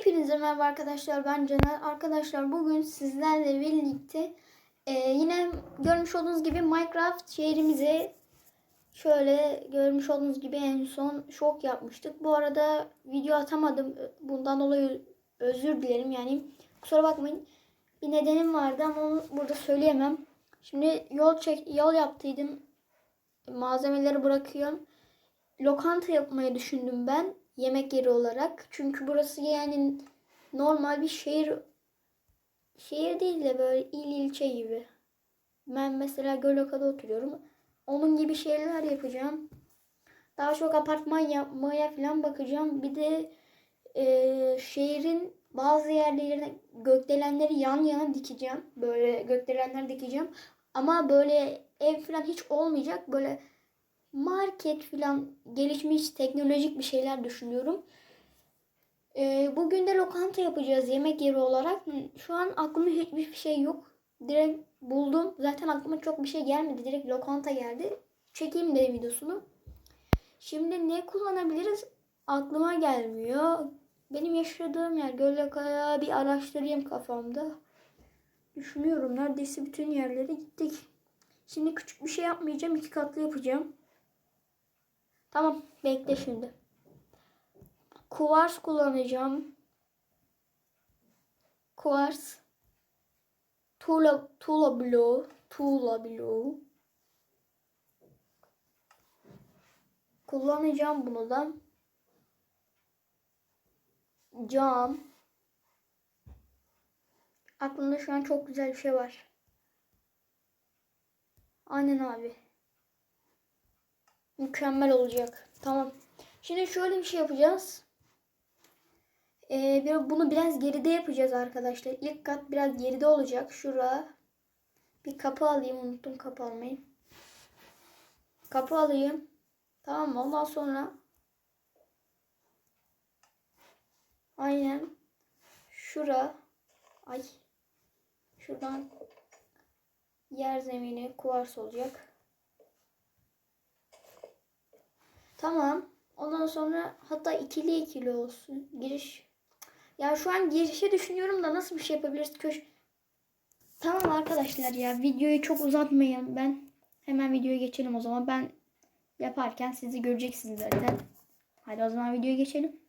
Hepinize merhaba arkadaşlar ben Caner. Arkadaşlar bugün sizlerle birlikte e, yine görmüş olduğunuz gibi Minecraft şehrimize şöyle görmüş olduğunuz gibi en son şok yapmıştık. Bu arada video atamadım. Bundan dolayı özür dilerim yani kusura bakmayın. Bir nedenim vardı ama onu burada söyleyemem. Şimdi yol çek yol yaptıydım. Malzemeleri bırakıyorum. Lokanta yapmayı düşündüm ben yemek yeri olarak. Çünkü burası yani normal bir şehir şehir değil de böyle il ilçe gibi. Ben mesela Göloka'da oturuyorum. Onun gibi şeyler yapacağım. Daha çok apartman yapmaya falan bakacağım. Bir de e, şehrin bazı yerlerine gökdelenleri yan yana dikeceğim. Böyle gökdelenler dikeceğim. Ama böyle ev falan hiç olmayacak. Böyle market falan gelişmiş teknolojik bir şeyler düşünüyorum. Ee, bugün de lokanta yapacağız yemek yeri olarak. Şu an aklımda hiçbir şey yok. Direkt buldum. Zaten aklıma çok bir şey gelmedi. Direkt lokanta geldi. Çekeyim de videosunu. Şimdi ne kullanabiliriz? Aklıma gelmiyor. Benim yaşadığım yer Göllekaya bir araştırayım kafamda. Düşünüyorum. Neredeyse bütün yerlere gittik. Şimdi küçük bir şey yapmayacağım. iki katlı yapacağım. Tamam bekle şimdi. Kuvars kullanacağım. Kuvars. Tuğla, tuğla bloğu. Tuğla bloğu. Kullanacağım bunu da. Cam. Aklımda şu an çok güzel bir şey var. Aynen abi. Mükemmel olacak. Tamam. Şimdi şöyle bir şey yapacağız. Ee, bunu biraz geride yapacağız arkadaşlar. İlk kat biraz geride olacak. Şura. Bir kapı alayım. Unuttum kapı almayı. Kapı alayım. Tamam mı? Ondan sonra aynen şura ay şuradan yer zemini kuvars olacak. Tamam. Ondan sonra hatta ikili ikili olsun. Giriş. Ya şu an girişe düşünüyorum da nasıl bir şey yapabiliriz? Köş Tamam arkadaşlar ya videoyu çok uzatmayın. Ben hemen videoya geçelim o zaman. Ben yaparken sizi göreceksiniz zaten. Hadi o zaman videoya geçelim.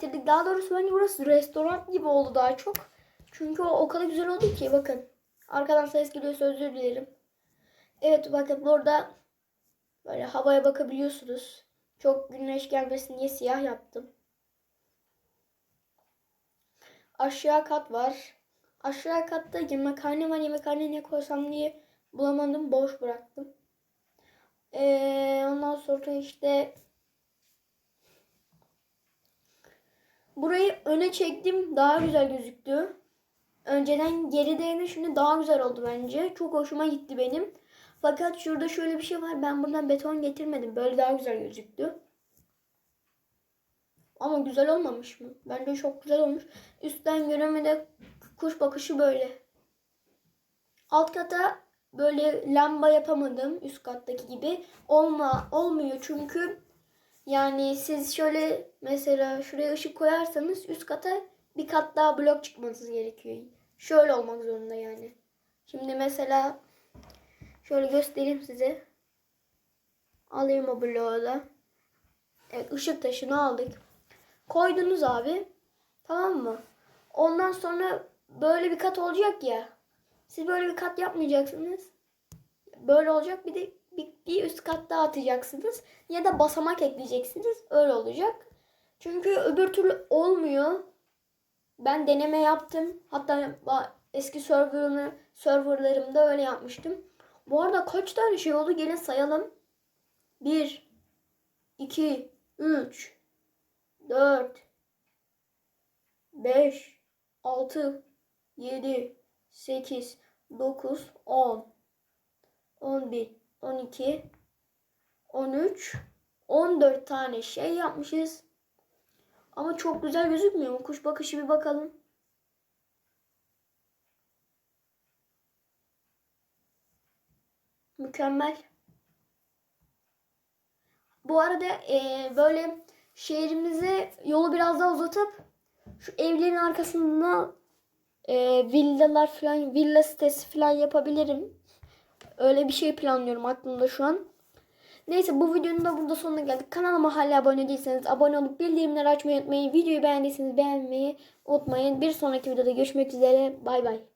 Bitirdik. Daha doğrusu bence burası restoran gibi oldu daha çok. Çünkü o, o kadar güzel oldu ki bakın. Arkadan ses geliyorsa özür dilerim. Evet bakın burada böyle havaya bakabiliyorsunuz. Çok güneş gelmesin diye siyah yaptım. Aşağı kat var. Aşağı katta yemekhane var. Yemekhane ne koysam diye bulamadım. Boş bıraktım. Ee, ondan sonra işte burayı öne çektim. Daha güzel gözüktü. Önceden gerideydi. Şimdi daha güzel oldu bence. Çok hoşuma gitti benim. Fakat şurada şöyle bir şey var. Ben buradan beton getirmedim. Böyle daha güzel gözüktü. Ama güzel olmamış mı? Bence çok güzel olmuş. Üstten göremede kuş bakışı böyle. Alt kata böyle lamba yapamadım üst kattaki gibi. Olma olmuyor çünkü yani siz şöyle mesela şuraya ışık koyarsanız üst kata bir kat daha blok çıkmanız gerekiyor. Şöyle olmak zorunda yani. Şimdi mesela şöyle göstereyim size. Alayım o bloğu da. Evet ışık taşını aldık. Koydunuz abi. Tamam mı? Ondan sonra böyle bir kat olacak ya. Siz böyle bir kat yapmayacaksınız. Böyle olacak. Bir de bir, bir üst kat daha atacaksınız. Ya da basamak ekleyeceksiniz. Öyle olacak. Çünkü öbür türlü olmuyor. Ben deneme yaptım. Hatta eski serverını, serverlarımda öyle yapmıştım. Bu arada kaç tane şey oldu? Gelin sayalım. 1 2 3 4 5 6 7 8 9 10 11 12 13 14 tane şey yapmışız. Ama çok güzel gözükmüyor mu? Kuş bakışı bir bakalım. Mükemmel. Bu arada eee, böyle şehrimize yolu biraz daha uzatıp şu evlerin arkasında eee, villalar falan, villa sitesi falan yapabilirim. Öyle bir şey planlıyorum aklımda şu an. Neyse bu videonun da burada sonuna geldik. Kanalıma hala abone değilseniz abone olup bildirimleri açmayı unutmayın. Videoyu beğendiyseniz beğenmeyi unutmayın. Bir sonraki videoda görüşmek üzere. Bay bay.